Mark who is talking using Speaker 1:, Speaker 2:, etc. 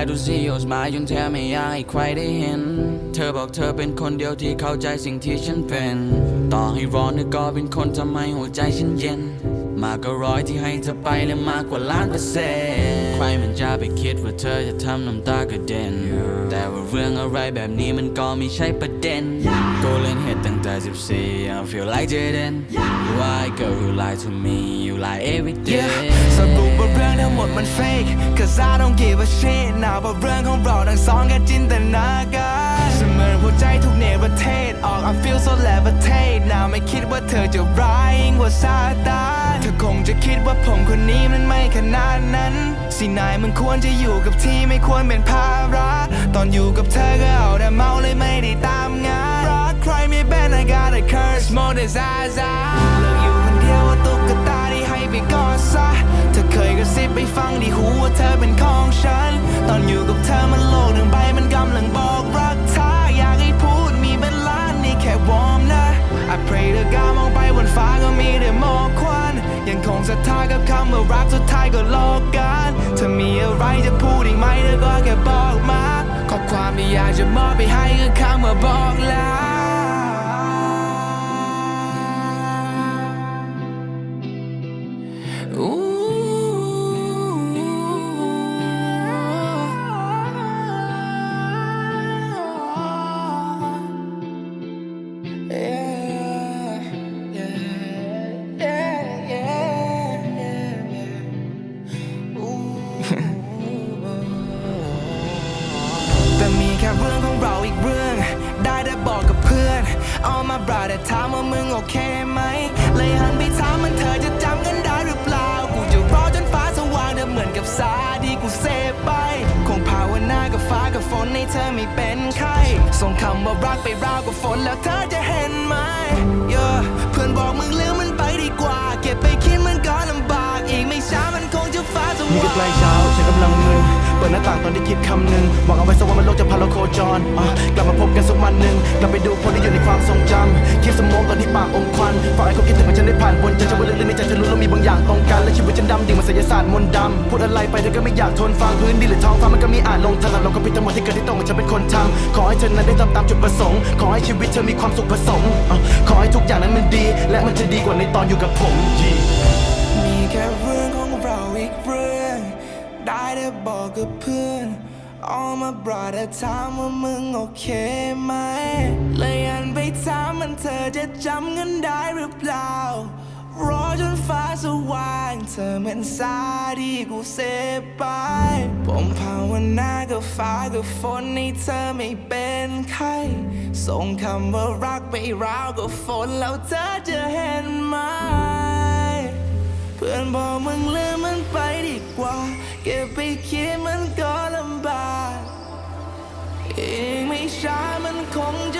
Speaker 1: I'm glad to see your smile จนแทบไม่อยากให้ใครได้เห็น เธอบอกเธอเป็นคนเดียวที่เข้าใจสิ่งที่ฉันเป็น ต่อให้ร้อนเธอก็เป็นคนทำให้หัวใจฉันเย็น มากกว่าร้อยที่ให้เธอไปและมากกว่าล้านเปอร์เซ็นต์ใครมันจะไปคิดว่าเธอจะทำน้ำตากระเด็นแต่ว่า เรื่องอะไรแบบนี้มันก็ไม่ใช่ประเด็น กูเล่นเหตุตั้งแต่ 14 I feel like Jaden Why girl you lie to me you lie every day
Speaker 2: สรุปว่าเรื่องทั้งหมดมัน fake Cause I don't give a shit นะว่าเรื่องของเราทั้งสองแค่จินตนาการเสมือนหัวใจทุกเนประเทศออก I feel so levitated ว่าเธอจะร้ายยิ่งกว่าซาตานเธอคงจะคิดว่าผมคนนี้มันไม่ขนาดนั้น สินายมันควรจะอยู่กับที่ไม่ควรเป็นภาระ ตอนอยู่กับเธอก็เอาแต่เมาเลยไม่ได้ตามงานรักใครไม่เป็น I got a curse more than Zaza เลิกอยู่คนเดียวว่าตุ๊กตาที่ให้ไปก่อนซะ เธอเคยกระซิบไปฟังที่หูว่าเธอเป็นของฉัน ตอนอยู่กับเธอมันโลกหนึ่งใบ ทธากับคำว่ารักสุดท้ายก็โลกกันถ้ามีอะไรจะพูดอีกไหมเธอก็แค่บอกมา ข้อความที่อยากจะมอบไปให้คือคำว่าบอกลา ค่เรื่องของเราอีกเรื่อง ได้แต่บอกกับเพื่อนเอามาบราแต่ถามว่ามึงโอเคไหม เลยหันไปถามมันเธอจะจำกันได้หรือเปล่า กูจะรอจนฟ้าสว่างเธอเหมือนกับสาที่กูเสพไป คงภาวนากับฟ้ากับฝนให้เธอไม่เป็นไข้ส่งคำว่ารักไปราวกับฝนแล้วเธอจะเห็นไหม yeah เพื่อนบอกมึงลืมมันไปดีกว่า เก็บไปคิดมันก็ลำบาก อีกไม่ช้ามันคงจะฟ้าสว่างนี่
Speaker 3: ก็ใกล้เช้าฉันกำลังมึนเปิดหน้าต่างตอนที่คิดคำหนึ่งหวังเอาไว้สักวันมัน โลกจะพาเราโคจรอะกลับมาพบกันสักวันหนึ่งกลับไปดูคนที่อยู่ในความทรงจำคิดสมองตอนที่ปากอมควันฝากให้เขาคิดถึงว่าฉันได้ผ่านบนใจจะว่าลึกๆในใจเธอรู้แล้วมีบางอย่างตรงกันและชีวิตฉันดำดิ่งมันศิลศาสตร์มนต์ดำพูดอะไรไปเธอก็ไม่อยากทนฟังพื้นดินหรือท้องฟ้ามันก็มีอ่านลงทันเราก็ผิดทั้งหมดที่เกิดที่ตรงกับฉันเป็นคนทำขอให้เธอนั้นได้ทำตามจุดประสงค์ ขอให้ชีวิตเธอมีความสุขผสมขอให้ทุกอย่างนั้นมันดี และมันจะดีกว่าในตอนอยู่กับผม
Speaker 2: มีแค่เรื่องของเราอีกเรื่องได้แต่บอกกับเพื่อน All my brother ถามว่ามึงโอเคไหม เลยอันไปถามมันเธอจะจำกันได้หรือเปล่ารอจนฟ้าสว่างเธอเหมือนสาที่กูเสพไป ผมภาวนากับฟ้ากับฝนให้เธอไม่เป็นไข้ส่งคำว่ารักไปราวกับฝนแล้วเธอจะเห็นไหม เพื่อนบอกมึงลืมมันไปดีกว่า เก็บไปคิดมันก อีกไม่ช้ามันคงจะ